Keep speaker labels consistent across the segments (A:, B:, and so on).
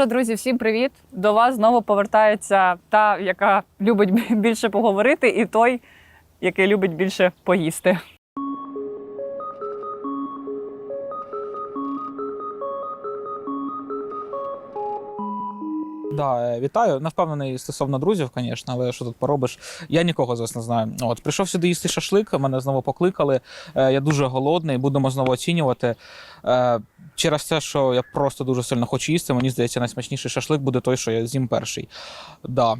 A: що, друзі, всім привіт! До вас знову повертається та, яка любить більше поговорити, і той, який любить більше поїсти.
B: Да, е, вітаю. Не стосовно друзів, звісно, але що тут поробиш? Я нікого зараз не знаю. От прийшов сюди їсти шашлик, мене знову покликали. Е, Я дуже голодний, будемо знову оцінювати. Е, Через те, що я просто дуже сильно хочу їсти. Мені здається, найсмачніший шашлик буде той, що я з'їм перший. Да.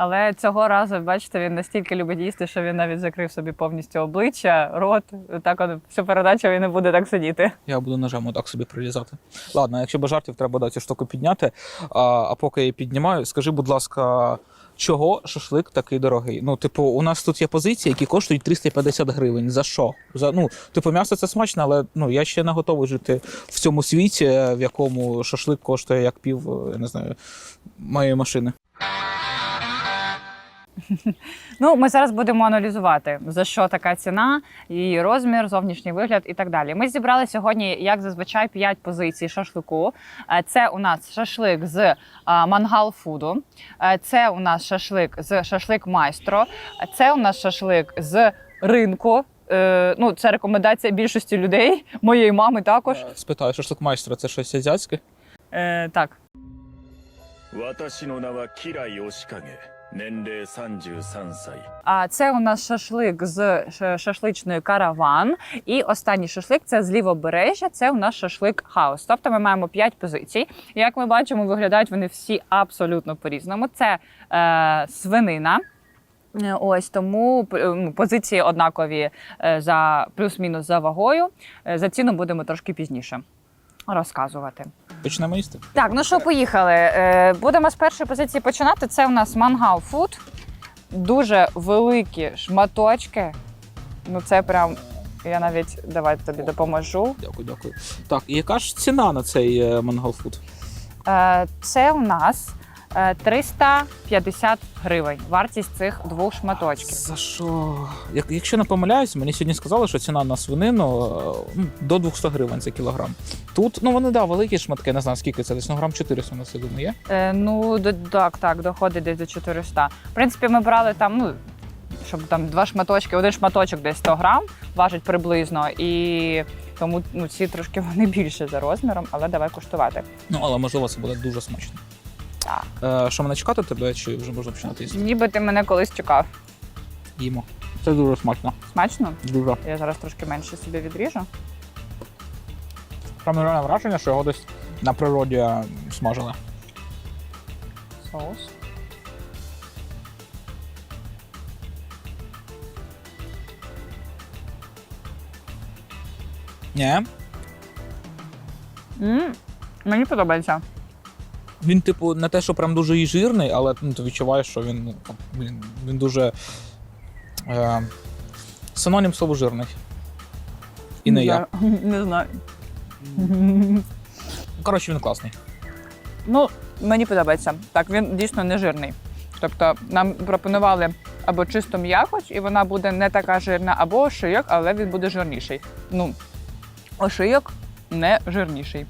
A: Але цього разу, бачите, він настільки любить їсти, що він навіть закрив собі повністю обличчя, рот. Так от всю передачу він не буде так сидіти.
B: Я буду ножем отак собі прирізати. Ладно, якщо без жартів, треба да, цю штуку підняти. А, а поки я її піднімаю, скажи, будь ласка, чого шашлик такий дорогий? Ну, типу, у нас тут є позиції, які коштують 350 гривень. За що? За, ну, типу, м'ясо це смачно, але ну, я ще не готовий жити в цьому світі, в якому шашлик коштує як пів, е, я не знаю, моєї машини.
A: Ну, ми зараз будемо аналізувати, за що така ціна, її розмір, зовнішній вигляд і так далі. Ми зібрали сьогодні, як зазвичай, 5 позицій шашлику. Е, Це у нас шашлик з а, мангал фуду. Е, Це у нас шашлик з шашлик майстро. Е, Це у нас шашлик з ринку. Е, Ну, це рекомендація більшості людей, моєї мами також.
B: Е, Спитаю, шашлик майстра це щось азіатське?
A: Е, так.
C: 私の名は吉来義景 年齢33歳
A: А це у нас шашлик з ш- шашличною караван. І останній шашлик це з лівобережжя. Це у нас шашлик хаус. Тобто ми маємо 5 позицій. Як ми бачимо, виглядають вони всі абсолютно по-різному. Це е, свинина. Е, Ось тому п- е, ну, позиції однакові е, за плюс-мінус за вагою. Е, За ціну будемо трошки пізніше розказувати.
B: Почнемо їсти?
A: Так, ну що, поїхали. Е, Будемо з першої позиції починати. Це у нас мангал фуд. Дуже великі шматочки. Ну, це прям. Я навіть давай тобі допоможу.
B: Дякую, дякую. Так, і яка ж ціна на цей мангал мангалфуд?
A: Е, Це у нас е, 350 гривень. Вартість цих двох шматочків.
B: За що? Як, якщо не помиляюсь, мені сьогодні сказали, що ціна на свинину е, до 200 гривень за кілограм. Тут, ну вони да, великі шматки, не знаю скільки це, десь ну, грам 400 на це думаю, є.
A: Е, Ну, до- так, так, доходить десь до 400. В принципі, ми брали там, ну, щоб там два шматочки, один шматочок десь 100 грам важить приблизно. І тому ну, ці трошки вони більше за розміром, але давай куштувати.
B: Ну, але можливо це буде дуже смачно.
A: Так.
B: Е, що мене чекати тебе, чи вже можна починати їсти?
A: Ніби ти мене колись чекав.
B: Їмо. Це дуже смачно.
A: Смачно?
B: Дуже.
A: Я зараз трошки менше собі відріжу.
B: Прямо реальне враження, що його десь на природі е, смажили.
A: Соус.
B: Ні.
A: м Мені подобається.
B: Він, типу, не те, що прям дуже і жирний, але ну, ти відчуваєш, що він, ну, блін, він дуже. Е, синонім слову жирний. І не я.
A: Не знаю.
B: Коротше, він класний.
A: Ну, мені подобається. Так, він дійсно не жирний. Тобто нам пропонували або чисто м'якоть, і вона буде не така жирна, або ошийок, але він буде жирніший. Ну, ошийок не жирніший.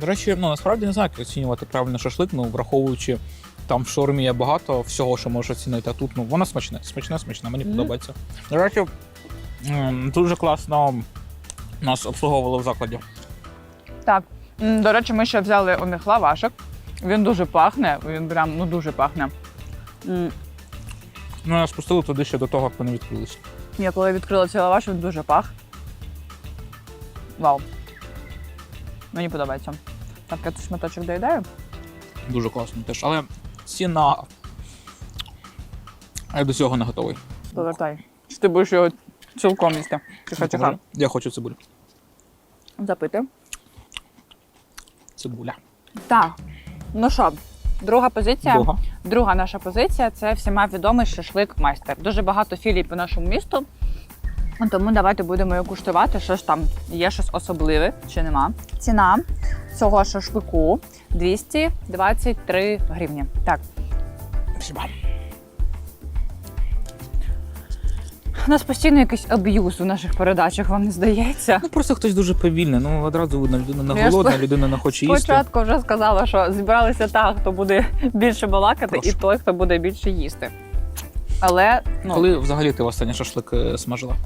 B: До речі, ну насправді не знаю, як оцінювати правильно шашлик, ну враховуючи, там в шаурмі є багато всього, що можеш оцінити. А тут ну воно смачне, смачне, смачне, мені
A: Мгм.
B: подобається. До речі, дуже класно нас обслуговували в закладі.
A: Так, до речі, ми ще взяли у них лавашок. Він дуже пахне, він прям ну дуже пахне.
B: Ну, нас спустили туди ще до того, як вони відкрилися.
A: Я коли відкрила цей лаваш, він дуже пах. Вау. Мені подобається. Так, я цей шматочок доїдаю.
B: Дуже класно теж. Але ціна. Я до цього не готовий.
A: Повертай. Чи ти будеш його цілком їсти? Тихо, тихо.
B: Я хочу цибулю.
A: Запити.
B: Цибуля.
A: Так. Ну що, друга позиція.
B: Друга.
A: Друга наша позиція це всіма відомий шашлик майстер. Дуже багато філій по нашому місту. Тому давайте будемо його куштувати. Що ж там є щось особливе чи нема. Ціна цього шашлику 223 гривні. Так, У нас постійно якийсь аб'юз у наших передачах, вам не здається?
B: Ну просто хтось дуже повільний. Ну одразу видно, людина не
A: Ну, я
B: голодна,
A: спо-
B: людина не хоче їсти.
A: Спочатку вже сказала, що зібралися так, хто буде більше балакати,
B: Прошу.
A: і той, хто буде більше їсти. Але ну,
B: Коли взагалі ти останній шашлик е, смажила?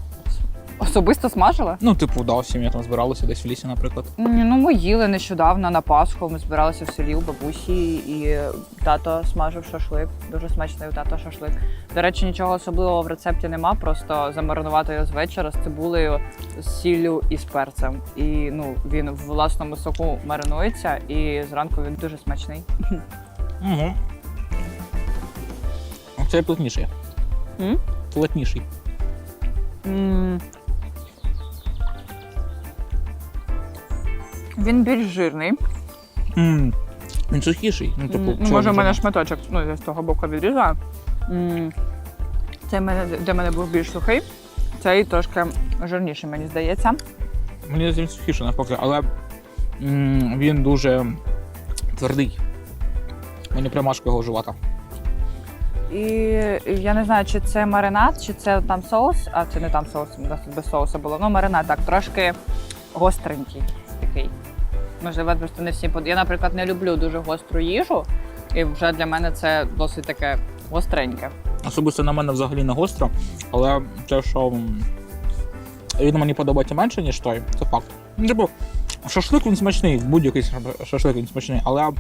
A: Особисто смажила.
B: Ну, типу, да, сім'я там збиралася десь в лісі, наприклад.
A: Ні, Ну, ми їли нещодавно на Пасху. Ми збиралися в селі у бабусі, і тато смажив шашлик. Дуже смачний у тато шашлик. До речі, нічого особливого в рецепті нема, просто замаринувати його з вечора з цибулею, з сіллю і з перцем. І ну він в власному соку маринується, і зранку він дуже смачний.
B: Угу. Це плотніший.
A: М?
B: Плотніший.
A: М. Він більш жирний.
B: м Він сухіший. Ну, типу,
A: М, ну, може, в мене шматочок, ну, я з того боку відрізаю. М, Цей мене, для мене був більш сухий, цей трошки жирніший, мені здається.
B: Мені здається, він сухіший навпаки, але м, він дуже твердий. Мені прям важко його вживати.
A: І я не знаю, чи це маринад, чи це там соус, а це не там соус, у нас тут без соусу було. Ну, маринад так, трошки гостренький такий. Можливо, просто не всі под... Я, наприклад, не люблю дуже гостру їжу, і вже для мене це досить таке гостреньке.
B: Особисто на мене взагалі не гостро, але те, що він мені подобається менше, ніж той, це факт. Ну, Типу, шашлик він смачний, будь-який шашлик він смачний, але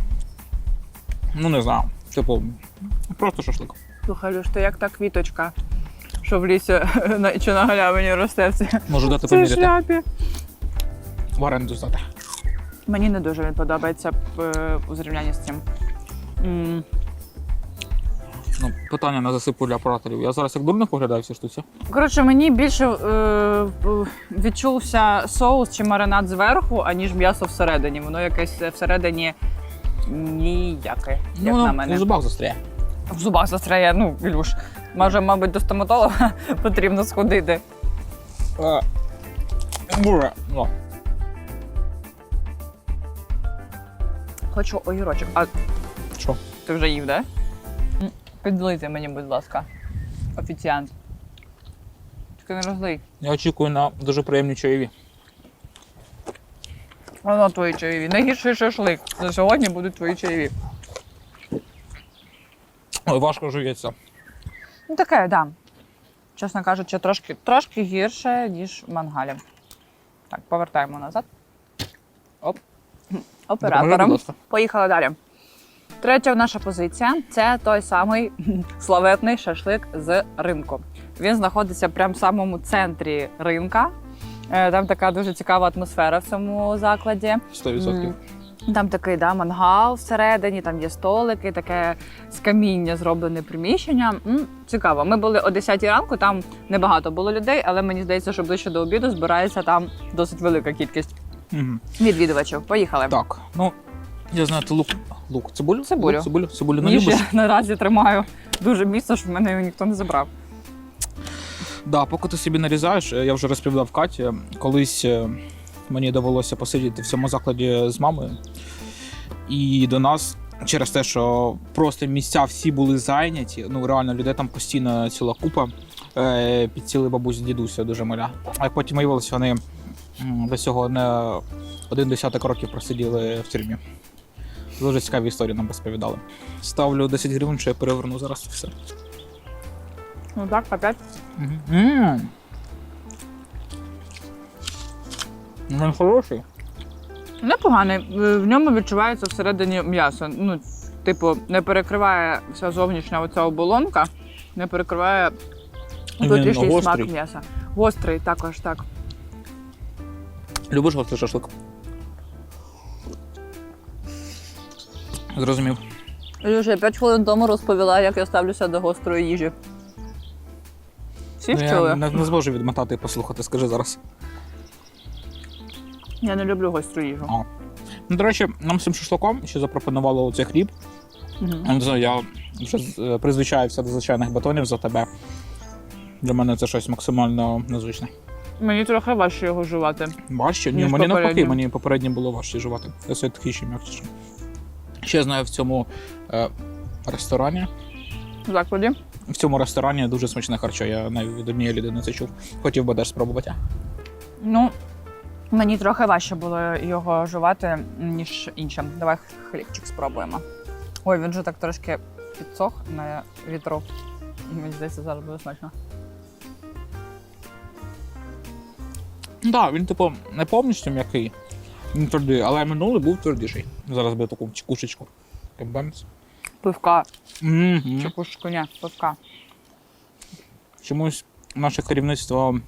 B: ну не знаю. Типу, просто шашлик.
A: Слухай, Люш, ти як та квіточка, що в лісі на- чи на галявині росте в цій
B: Можу дати поміряти.
A: шляпі.
B: В оренду здати.
A: Мені не дуже він подобається е, у зрівнянні з цим. М,
B: Ну, питання на засипу для операторів. Я зараз як дурник виглядаю в цій штуці.
A: Коротше, мені більше е, відчувся соус чи маринад зверху, аніж м'ясо всередині. Воно якесь всередині ніяке, як
B: ну,
A: на
B: в зубах застряє.
A: В зубах застряє, ну, Ілюш. Може, мабуть, до стоматолога потрібно сходити.
B: Е, Буре. Ну,
A: Хочу огірочок. А
B: що?
A: ти вже їв, да? М, Підлийте мені, будь ласка. Офіціант. Тільки не розлий.
B: Я очікую на дуже приємні чайові.
A: Воно твої чаєві. Найгірший шашлик. За сьогодні будуть твої чаєві.
B: Ой, важко жується.
A: Ну таке, так. Да. Чесно кажучи, трошки, трошки гірше, ніж в мангалі. Так, повертаємо назад. Оператором. Поїхали далі. Третя наша позиція це той самий славетний шашлик з ринку. Він знаходиться прямо в самому центрі ринка. Е, Там така дуже цікава атмосфера в цьому закладі.
B: 100%.
A: Там такий да, мангал всередині, там є столики, таке з каміння зроблене приміщення. М, цікаво. Ми були о 10 ранку, там небагато було людей, але мені здається, що ближче до обіду збирається там досить велика кількість
B: Мгм.
A: відвідувачів. Поїхали.
B: Так, ну я знаю, ти лук. Лук. Цибулю?
A: Цибулю.
B: Лук, цибулю. Цибулю не
A: Ніж
B: любиш?
A: я наразі тримаю дуже міцно, щоб мене його ніхто не забрав.
B: Да, поки ти собі нарізаєш, е, я вже розповідав Каті, колись е, мені довелося посидіти в цьому закладі з мамою. І до нас через те, що просто місця всі були зайняті, ну реально людей там постійно ціла купа. е, Підсіли бабусь дідуся дуже маля. А як потім виявилося, вони до цього не один десяток років просиділи в тюрмі. Дуже цікаві історії нам розповідали. Ставлю 10 гривень, що я переверну зараз все.
A: Ну так, опять.
B: Ммм. Він хороший.
A: Непоганий. В ньому відчувається всередині м'ясо. Ну, типу, не перекриває вся зовнішня оця оболонка, не перекриває внутрішній смак
B: гострий.
A: м'яса. Гострий також так.
B: Любиш гострий шашлик? Зрозумів.
A: Люша, я 5 хвилин тому розповіла, як я ставлюся до гострої їжі. Всі
B: Ну, я не, не зможу відмотати і послухати, скажи зараз.
A: Я не люблю гостру їжу.
B: А. Ну, до речі, нам з цим шашликом ще запропонували оцей хліб.
A: Мгм.
B: Не знаю, я вже е, призвичаюся до звичайних батонів за тебе. Для мене це щось максимально незвичне.
A: Мені трохи важче його жувати.
B: Важче? Ні, мені навпаки, мені попередньо було важче жувати. Я все такий ще м'якіше. Ще знаю в цьому е, ресторані
A: в закладі.
B: В цьому ресторані дуже смачне харчо. Я навіть від однієї людини це чув. Хотів би теж спробувати.
A: Ну, мені трохи важче було його жувати, ніж іншим. Давай хлібчик спробуємо. Ой, він же так трошки підсох на вітру. Мені здається, зараз буде смачно.
B: Так, да, він, типу, не повністю м'який, він твердий, але минулий був твердіший. Зараз би таку чекушечку. Бемс.
A: Пивка. Чи пушку, ні, пивка.
B: Чомусь наше керівництво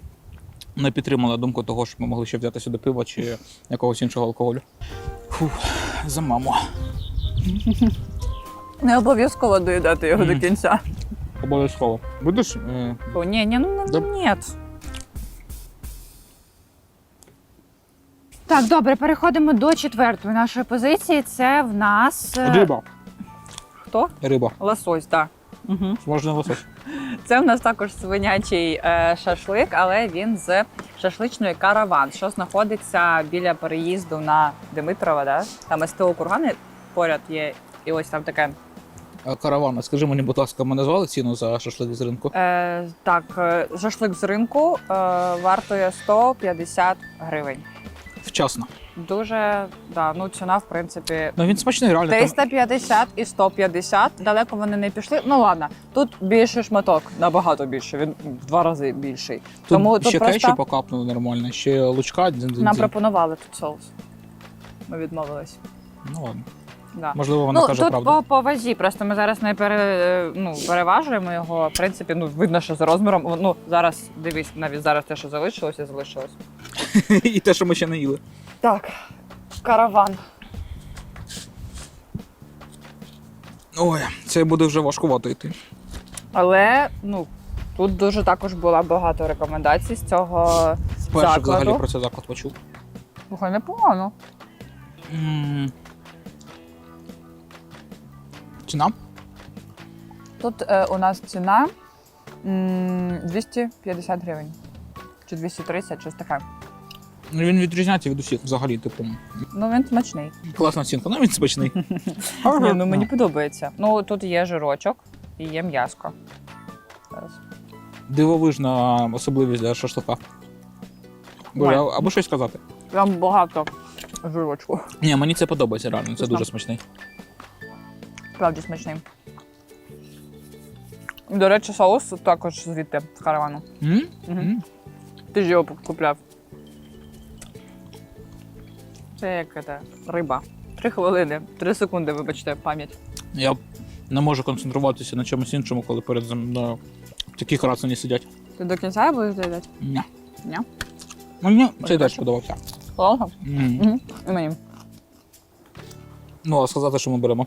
B: не підтримало думку того, що ми могли ще взяти сюди пиво чи якогось іншого алкоголю. Фух, за маму.
A: Не обов'язково доїдати його до кінця.
B: Обов'язково. Будеш? Е,
A: О, ні, ні, ну
B: Да.
A: ні. Так, добре, переходимо до четвертої нашої позиції. Це в нас е,
B: Риба.
A: хто?
B: Риба.
A: Лосось, так. Угу.
B: Можна лосось.
A: Це в нас також свинячий е, шашлик, але він з шашличної караван, що знаходиться біля переїзду на Димитрова. Да? Там СТО Кургани поряд є. І ось там таке.
B: А Каравана, скажи мені, будь ласка, ми назвали ціну за шашлик з ринку?
A: Е, так, е, шашлик з ринку е, вартує 150 гривень.
B: Вчасно.
A: Дуже да, ну ціна, в принципі,
B: Ну він смачний, реально. Там...
A: 350 і 150. Далеко вони не пішли. Ну ладно, тут більший шматок, набагато більше. Він в два рази більший.
B: Тут
A: Тому тут
B: ще
A: просто-
B: кетчуп покапнули нормально, ще лучка. дзин-дзин-дзин.
A: Нам пропонували тут соус. Ми відмовились.
B: Ну ладно.
A: Да.
B: Можливо, вона
A: ну,
B: каже
A: тут
B: правду.
A: по, по вазі, просто ми зараз не пере, ну, переважуємо його. В принципі, ну, видно, що за розміром. Ну, зараз дивись, навіть зараз те, що залишилося, залишилось.
B: І те, що ми ще не їли.
A: Так, караван.
B: Ой, це буде вже важкувато йти.
A: Але ну, тут дуже також була багато рекомендацій з цього
B: Перше
A: закладу.
B: взагалі про цей заклад почув.
A: Слухай, непогано.
B: М. Ціна?
A: Тут е, у нас ціна м, 250 гривень. Чи 230, щось таке.
B: Ну, Він відрізняється від усіх взагалі, типу.
A: Ну він смачний.
B: Класна оцінка, ну він смачний.
A: Ні, ну мені подобається. Ну тут є жирочок і є м'яско. Зараз.
B: Дивовижна особливість для шашлика. Боже,
A: Ой.
B: а- або щось сказати.
A: Прям багато жирочку.
B: Ні, мені це подобається реально, це
A: Вкусно.
B: дуже смачний.
A: Справді смачний. До речі, соус також звідти з каравану.
B: М?
A: Мгм.
B: М?
A: Ти ж його купляв. Це як це, риба. Три хвилини, три секунди, вибачте, пам'ять.
B: Я не можу концентруватися на чомусь іншому, коли перед мною такі красені сидять.
A: Ти до кінця будеш доїдати?
B: Ні.
A: Ні?
B: Мені цей теж.
A: Холодно? Угу. І мені.
B: Ну, а сказати, що ми беремо.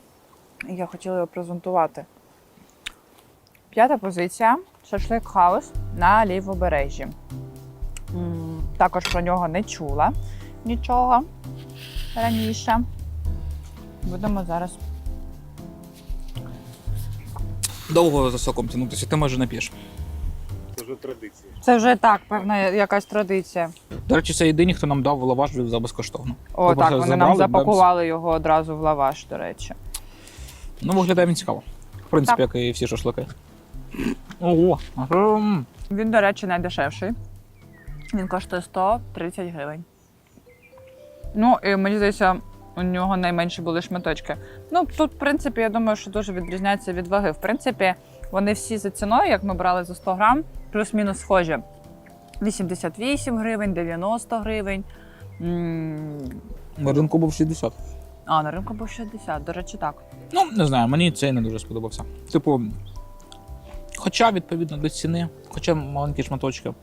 A: Я хотіла його презентувати. П'ята позиція шашлик хаус на лівобережжі. М, Також про нього не чула нічого раніше. Будемо зараз.
B: Довго за соком тягнутися, ти майже не п'єш.
A: Це вже так, певна якась традиція.
B: До речі, це єдині, хто нам дав лаваш за безкоштовно.
A: О,
B: Ви
A: так, вони нам
B: забрали,
A: запакували його одразу в лаваш, до речі.
B: Ну, виглядає він цікаво. В принципі, як і всі шашлики. Ого.
A: Він, до речі, найдешевший. Він коштує 130 гривень. Ну, і мені здається, у нього найменші були шматочки. Ну, тут, в принципі, я думаю, що дуже відрізняється від ваги. В принципі, вони всі за ціною, як ми брали за 100 грам, плюс-мінус схожі. 88 гривень, 90 гривень.
B: На ринку був 60.
A: А, на ринку був 60, до речі, так.
B: Ну, не знаю, мені цей не дуже сподобався. Типу, хоча, відповідно до ціни, хоча маленькі шматочки.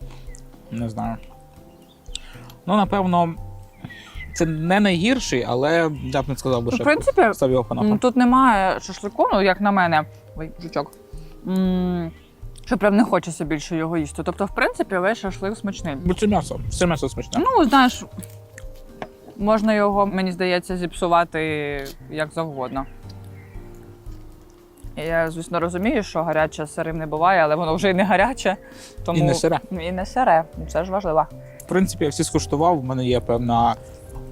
B: Не знаю. Ну, напевно, це не найгірший, але я б не сказав би, що
A: в принципі,
B: став його фанатом.
A: Тут немає шашлику, ну як на мене. Ой, жучок. М, Що прям не хочеться більше його їсти. Тобто, в принципі, весь шашлик смачний.
B: Бо це м'ясо, все м'ясо смачне.
A: Ну, знаєш, можна його, мені здається, зіпсувати як завгодно. Я, звісно, розумію, що гаряче сирим не буває, але воно вже і не гаряче. Тому...
B: І не сире.
A: І не сире. Це ж важливо.
B: В принципі, я всі скуштував, в мене є певна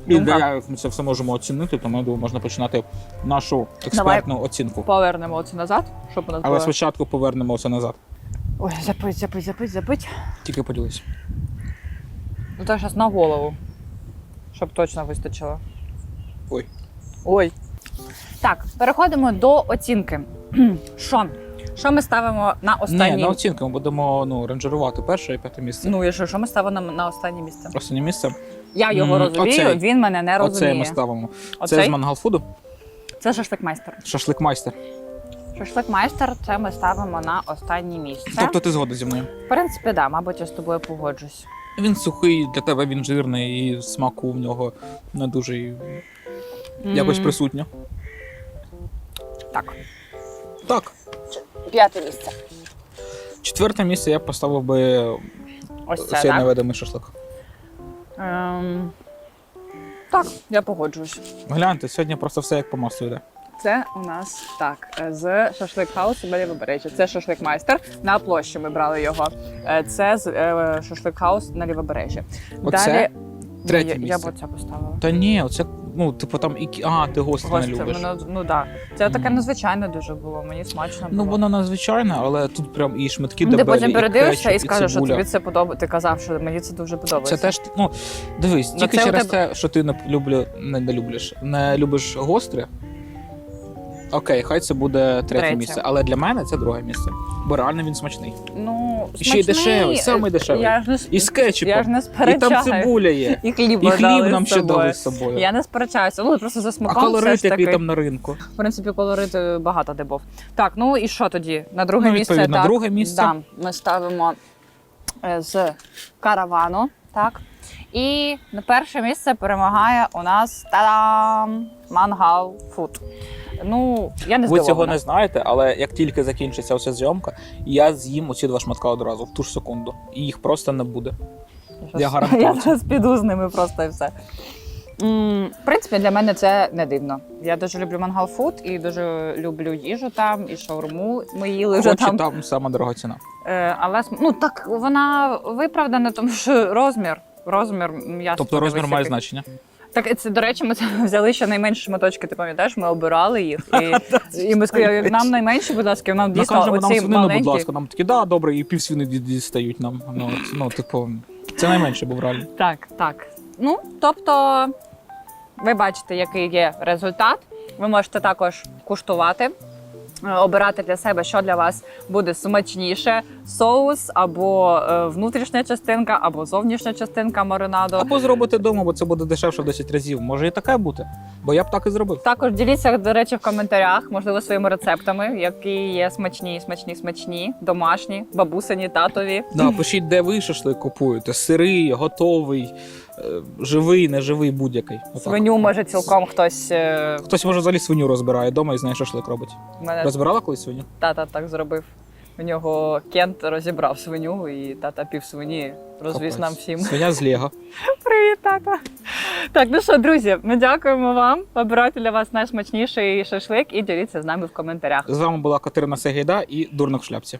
B: І
A: Думка.
B: як ми це все можемо оцінити, тому я думаю, можна починати нашу експертну оцінку.
A: Повернемо це назад, щоб у нас
B: Але
A: було.
B: спочатку повернемо це назад.
A: Ой, запить, запить, запить, запить.
B: Тільки поділися.
A: Ну так зараз на голову. Щоб точно вистачило.
B: Ой.
A: Ой. Так, переходимо до оцінки. Що? Що ми ставимо на останнє?
B: Ні, на оцінку ми будемо ну, ранжирувати перше і п'яте місце.
A: Ну і що, що ми ставимо на, на останнє місце?
B: Останнє місце.
A: Я його
B: М,
A: розумію,
B: оцей.
A: він мене не
B: Оце
A: розуміє.
B: ми ставимо. Це
A: Оцей?
B: з мангалфуду,
A: Це шашлик-майстер.
B: шашлик-майстер.
A: Шашлик-майстер це ми ставимо на останнє місце.
B: Тобто ти згодна зі мною.
A: В принципі, так, да, мабуть, я з тобою погоджусь.
B: Він сухий, для тебе він жирний, і смаку в нього не дуже й якось
A: М,
B: присутньо.
A: Так,
B: Так.
A: п'яте місце.
B: Четверте місце я поставив би
A: Ось це,
B: цей
A: так?
B: невидимий шашлик.
A: Ем, так, я погоджуюсь.
B: Гляньте, сьогодні просто все як по маслу йде.
A: Це у нас так з шашлик хаусу біля Лівобережжя. Це шашлик майстер. На площі ми брали його. Е, Це з е, шашлик хаус на Лівобережжі.
B: Оце третє
A: я, я
B: місце.
A: б оце поставила.
B: Та ні, оце, ну, типу там і А, ти гостре не любиш.
A: воно, ну да. Це таке незвичайне дуже було. Мені смачно
B: Ну, воно надзвичайне, але тут прям і шматки
A: Ну, ти
B: дебелі,
A: потім
B: і
A: передивишся
B: кетчуп,
A: і скажеш, що
B: цибуля.
A: тобі це подобається. Ти казав, що мені це дуже подобається.
B: Це теж, ну, дивись,
A: Ну,
B: тільки
A: це у
B: через
A: тебе-
B: те, що ти не люблю, не, не люблиш, не любиш гостре. Окей, хай це буде третє,
A: Третє.
B: місце, але для мене це друге місце. Бо реально він смачний.
A: Ну,
B: І ще й дешевий, самий дешевий.
A: Я ж не,
B: І з кетчупом.
A: я ж не
B: І там цибуля є.
A: І хліб,
B: І хліб нам ще дали з собою.
A: Я не сперечаюся. Ну, просто за
B: А
A: смаком все
B: колорит, який там на ринку.
A: В принципі, колорит е, багато де був. Так, ну і що тоді? На друге
B: Ну,
A: місце. так,
B: друге місце.
A: Да, ми ставимо е, з каравану. Так. І на перше місце перемагає у нас та-дам! мангал фуд. Ну, я не
B: Ви цього не знаєте, але як тільки закінчиться оця зйомка, я з'їм оці два шматка одразу в ту ж секунду. І їх просто не буде. Я гарантую
A: Я зараз піду з ними просто і все. В принципі, для мене це не дивно. Я дуже люблю мангал фуд і дуже люблю їжу там, і шаурму ми їли вже
B: Хоч і
A: там.
B: там сама дорога ціна.
A: Е, але ну так вона виправдана, тому що розмір. Розмір м'яса.
B: Тобто розмір має значення.
A: Так, це, до речі, ми це взяли ще найменші шматочки, ти пам'ятаєш, ми обирали їх. І, і ми сказали, нам найменші, будь ласка, нам дійсно
B: Накажемо нам
A: оці
B: свинину, будь ласка. Нам такі, да, добре, і пів свини дістають нам. Ну, ну, типу, це найменше був реально.
A: Так, так. Ну, тобто, ви бачите, який є результат. Ви можете також куштувати. Е, Обирати для себе, що для вас буде смачніше: соус або е, внутрішня частинка, або зовнішня частинка маринаду.
B: Або зробити вдома, бо це буде дешевше в 10 разів. Може і таке бути. Бо я б так і зробив.
A: Також діліться, до речі, в коментарях, можливо, своїми рецептами, які є смачні, смачні, смачні, домашні, бабусині, татові.
B: Да, пишіть, де ви шашлик купуєте. Сирий, готовий, живий, неживий, будь-який. Отак.
A: Свиню може цілком хтось. е,
B: Хтось може взагалі свиню розбирає вдома і знає, шашлик робить.
A: мене
B: Розбирала колись свиню?
A: тата так зробив. У нього Кент розібрав свиню, і тата пів свині розвіз
B: Капець.
A: нам всім.
B: Свиня з Лего.
A: Привіт, тата! Так, ну що, друзі, ми дякуємо вам. Обирайте для вас найсмачніший шашлик і діліться з нами в коментарях.
B: З вами була Катерина Сегейда і Дурник в шляпці.